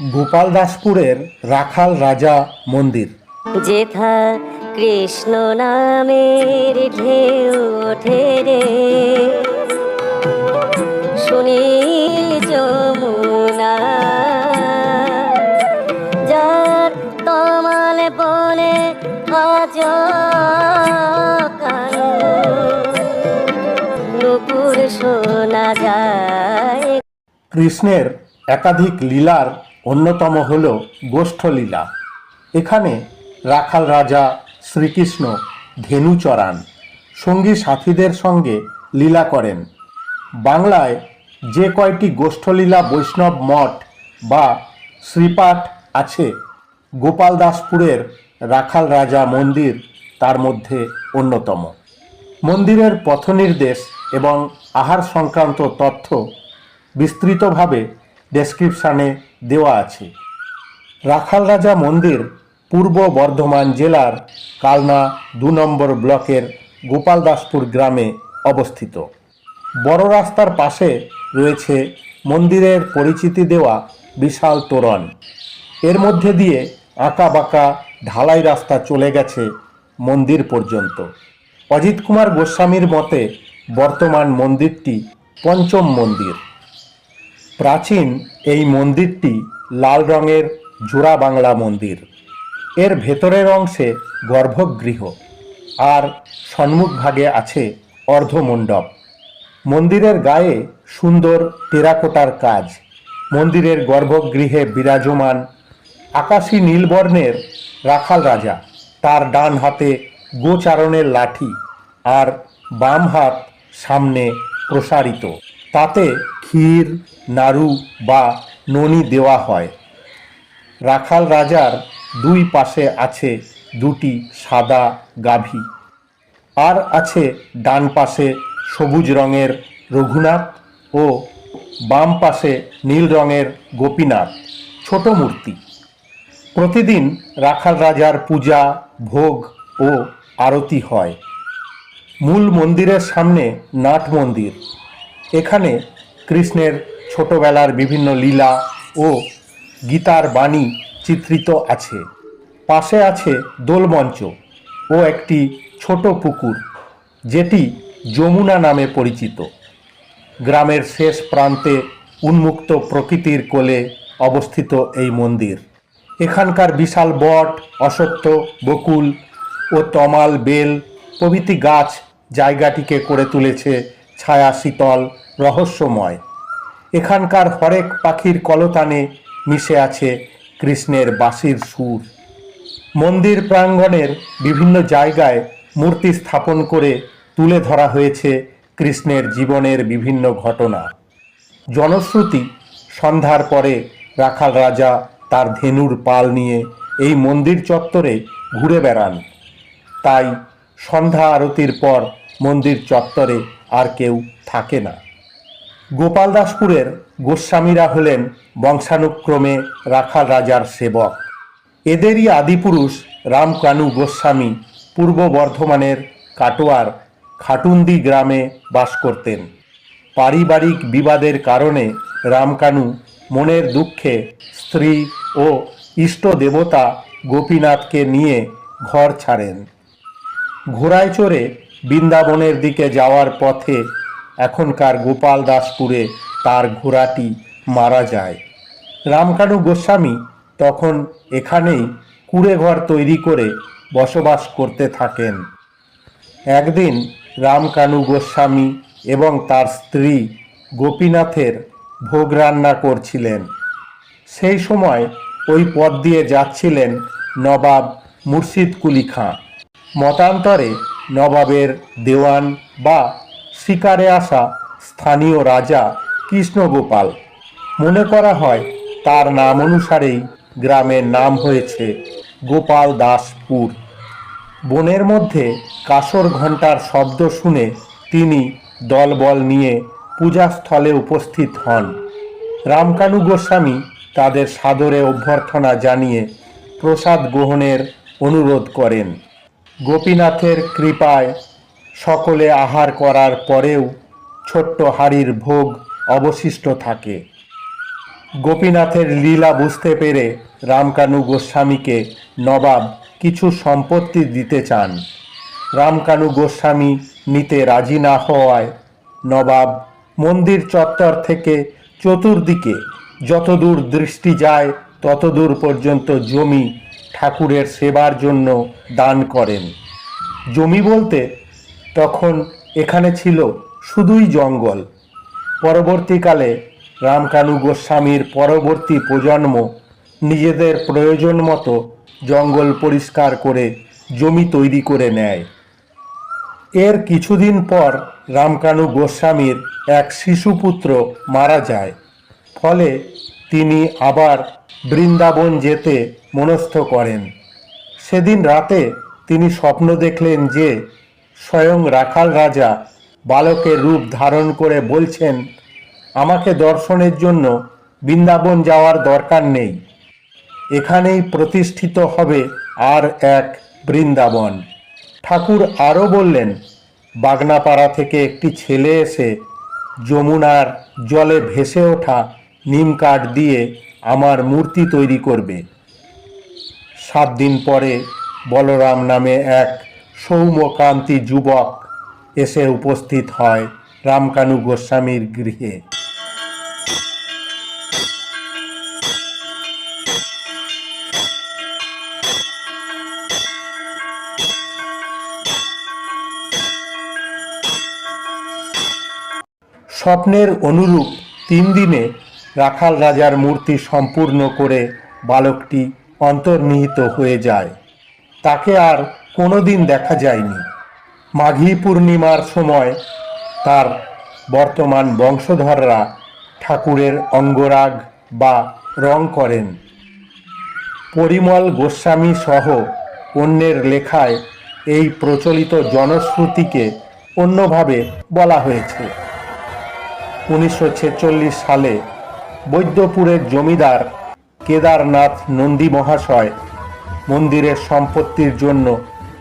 গোপালদাসপুরের রাখাল রাজা মন্দির। যেথা কৃষ্ণ নামের ঢেউ ওঠে রে। সুনীল যমুনা যার তমাল বলে আজ নুপুর শোনা যায়। কৃষ্ণের একাধিক লীলার অন্যতম হল গোষ্ঠলীলা। এখানে রাখাল রাজা, শ্রীকৃষ্ণ ধেনু চড়ান সঙ্গী সাথীদের সঙ্গে লীলা করেন। বাংলায় যে কয়টি গোষ্ঠলীলা বৈষ্ণব মঠ বা শ্রীপাঠ আছে গোপালদাসপুরের রাখাল রাজা মন্দির তার মধ্যে অন্যতম। মন্দিরের পথনির্দেশ এবং আহার সংক্রান্ত তথ্য বিস্তৃতভাবে ডেসক্রিপশানে দেওয়া আছে। রাখাল রাজা মন্দির পূর্ব বর্ধমান জেলার কালনা দু নম্বর ব্লকের গোপালদাসপুর গ্রামে অবস্থিত। বড় রাস্তার পাশে রয়েছে মন্দিরের পরিচিতি দেওয়া বিশাল তোরণ। এর মধ্যে দিয়ে আঁকা বাঁকা ঢালাই রাস্তা চলে গেছে মন্দির পর্যন্ত। অজিত কুমার গোস্বামীর মতে বর্তমান মন্দিরটি পঞ্চম মন্দির। প্রাচীন এই মন্দিরটি লাল রঙের জোড়া বাংলা মন্দির। এর ভেতরের অংশে গর্ভগৃহ আর সম্মুখভাগে আছে অর্ধমণ্ডপ। মন্দিরের গায়ে সুন্দর টেরাকোটার কাজ। মন্দিরের গর্ভগৃহে বিরাজমান আকাশী নীলবর্ণের রাখাল রাজা তার ডান হাতে গোচারণের লাঠি আর বাম হাত সামনে প্রসারিত। তাতে ক্ষীর, নাড়ু বা ননি দেওয়া হয়। রাখাল রাজার দুই পাশে আছে দুটি সাদা গাভী। আর আছে ডান পাশে সবুজ রঙের রঘুনাথ ও বাম পাশে নীল রঙের গোপীনাথ। ছোট মূর্তি। প্রতিদিন রাখাল রাজার পূজা, ভোগ ও আরতি হয়। মূল মন্দিরের সামনে নাট মন্দির। এখানে কৃষ্ণের ছোটবেলার বিভিন্ন লীলা ও গীতার বাণী চিত্রিত আছে। পাশে আছে দোলমঞ্চ ও একটি ছোট পুকুর, যেটি যমুনা নামে পরিচিত। গ্রামের শেষ প্রান্তে উন্মুক্ত প্রকৃতির কোলে অবস্থিত এই মন্দির। এখানকার বিশাল বট অসত্য বকুল ও তমাল, বেল প্রভৃতি গাছ জায়গাটিকে করে তুলেছে ছায়া শীতল, রহস্যময়। এখানকার হরেক পাখির কলতানে মিশে আছে কৃষ্ণের বাঁশির সুর। মন্দির প্রাঙ্গণের বিভিন্ন জায়গায় মূর্তি স্থাপন করে তুলে ধরা হয়েছে কৃষ্ণের জীবনের বিভিন্ন ঘটনা। জনশ্রুতি সন্ধ্যার পরে রাখাল রাজা তার ধেনুর পাল নিয়ে এই মন্দির চত্বরে ঘুরে বেড়ান। তাই সন্ধ্যা আরতির পর মন্দির চত্বরে আর কেউ থাকে না। গোপালদাসপুরের গোস্বামীরা হলেন বংশানুক্রমে রাখাল রাজার সেবক। এদেরই আদিপুরুষ রামকানু গোস্বামী পূর্ব বর্ধমানের কাটোয়ার খাটুন্দি গ্রামে বাস করতেন। পারিবারিক বিবাদের কারণে রামকানু মনের দুঃখে স্ত্রী ও ইষ্ট দেবতা গোপীনাথকে নিয়ে ঘর ছাড়েন। ঘোড়ায় চড়ে বৃন্দাবনের দিকে যাওয়ার পথে এখনকার গোপাল দাসপুরে তার ঘোড়াটি মারা যায়। রামকানু গোস্বামী তখন এখানেই কুড়ে ঘর তৈরি করে বসবাস করতে থাকেন। একদিন রামকানু গোস্বামী এবং তার স্ত্রী গোপীনাথের ভোগ রান্না করছিলেন। সেই সময় ওই পথ দিয়ে যাচ্ছিলেন নবাব মুর্শিদ কুলি খাঁ। মতান্তরে নবাবের দেওয়ান বা শিকারে আসা স্থানীয় রাজা কৃষ্ণগোপাল। মনে করা হয় তার নাম অনুসারেই গ্রামের নাম হয়েছে গোপাল দাসপুর। বনের মধ্যে কাসর ঘণ্টার শব্দ শুনে তিনি দলবল নিয়ে পূজাস্থলে উপস্থিত হন। রামকানু গোস্বামী তাদের সাদরে অভ্যর্থনা জানিয়ে প্রসাদ গ্রহণের অনুরোধ করেন। গোপীনাথের কৃপায় সকলে আহার করার পরেও ছোট্ট হাড়ির ভোগ অবশিষ্ট থাকে। গোপীনাথের লীলা বুঝতে পেরে রামকানু গোস্বামীকে নবাব কিছু সম্পত্তি দিতে চান। রামকানু গোস্বামী নিতে রাজি না হওয়ায় নবাব মন্দির চত্বর থেকে চতুর্দিকে যতদূর দৃষ্টি যায় ততদূর পর্যন্ত জমি ঠাকুরের সেবার জন্য দান করেন। জমি বলতে তখন এখানে ছিল শুধুই জঙ্গল। পরবর্তীকালে রামকানু গোস্বামীর পরবর্তী প্রজন্ম নিজেদের প্রয়োজন মতো জঙ্গল পরিষ্কার করে জমি তৈরি করে নেয়। এর কিছুদিন পর রামকানু গোস্বামীর এক শিশুপুত্র মারা যায়। ফলে তিনি আবার বৃন্দাবন যেতে মনস্থ করেন। সেদিন রাতে তিনি স্বপ্ন দেখলেন যে, স্বয়ং রাখাল রাজা বালকের রূপ ধারণ করে বলছেন, আমাকে দর্শনের জন্য বৃন্দাবন যাওয়ার দরকার নেই। এখানেই প্রতিষ্ঠিত হবে আর এক বৃন্দাবন। ঠাকুর আরও বললেন, বাগনাপাড়া থেকে একটি ছেলে এসে যমুনার জলে ভেসে ওঠা নিম কাঠ দিয়ে আমার মূর্তি তৈরি করবে। সাত দিন পরে বলরাম নামে এক সৌম্যকান্তি যুবক এসে উপস্থিত হয় রামকানু গোস্বামীর গৃহে। স্বপ্নের অনুরূপ তিন দিনে রাখাল রাজার মূর্তি সম্পূর্ণ করে বালকটি অন্তর্নিহিত হয়ে যায়। তাকে আর কোনোদিন দেখা যায়নি। মাঘী পূর্ণিমার সময় তার বর্তমান বংশধররা ঠাকুরের অঙ্গরাগ বা রং করেন। পরিমল গোস্বামী সহ অন্যের লেখায় এই প্রচলিত জনশ্রুতিকে অন্যভাবে বলা হয়েছে। উনিশশো ছেচল্লিশ সালে বৈদ্যপুরের জমিদার কেদারনাথ নন্দী মহাশয় মন্দিরের সম্পত্তির জন্য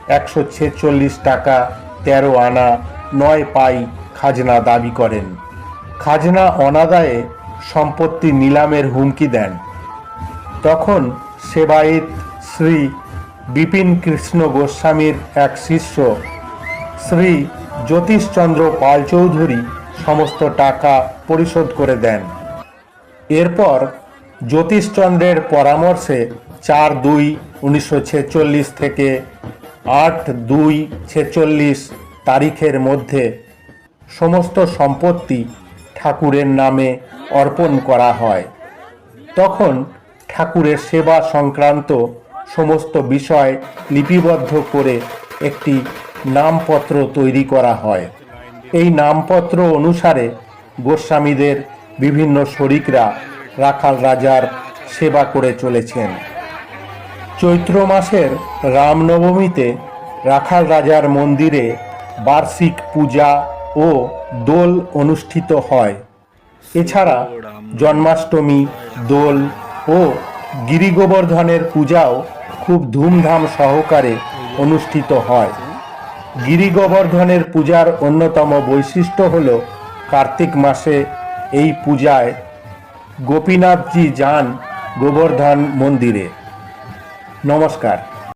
একশো ছেচল্লিশ টাকা তেরো আনা নয় পাই খাজনা দাবি করেন। খাজনা অনাদায়ে সম্পত্তি নিলামের হুমকি দেন। তখন সেবায়েত শ্রী বিপিন কৃষ্ণ গোস্বামীর এক শিষ্য, শ্রী জ্যোতিষচন্দ্র পাল চৌধুরী সমস্ত টাকা পরিশোধ করে দেন। এরপর জ্যোতিষচন্দ্রের পরামর্শে চার দুই উনিশশো ছেচল্লিশ থেকে আট দুই ছেচল্লিশ তারিখের মধ্যে সমস্ত সম্পত্তি ঠাকুরের নামে অর্পণ করা হয়। তখন ঠাকুরের সেবা সংক্রান্ত সমস্ত বিষয় লিপিবদ্ধ করে একটি নামপত্র তৈরি করা হয়। এই নামপত্র অনুসারে গোস্বামীদের বিভিন্ন শরিকরা রাখাল রাজার সেবা করে চলেছেন। চৈত্র মাসের রামনবমীতে রাখাল রাজার মন্দিরে বার্ষিক পূজা ও দোল অনুষ্ঠিত হয়। এছাড়া জন্মাষ্টমী, দোল ও গিরিগোবর্ধনের পূজাও খুব ধুমধাম সহকারে অনুষ্ঠিত হয়। গিরিগোবর্ধনের পূজার অন্যতম বৈশিষ্ট্য হল কার্তিক মাসে এই পূজায় গোপীনাথজি যান গোবর্ধন মন্দিরে। নমস্কার।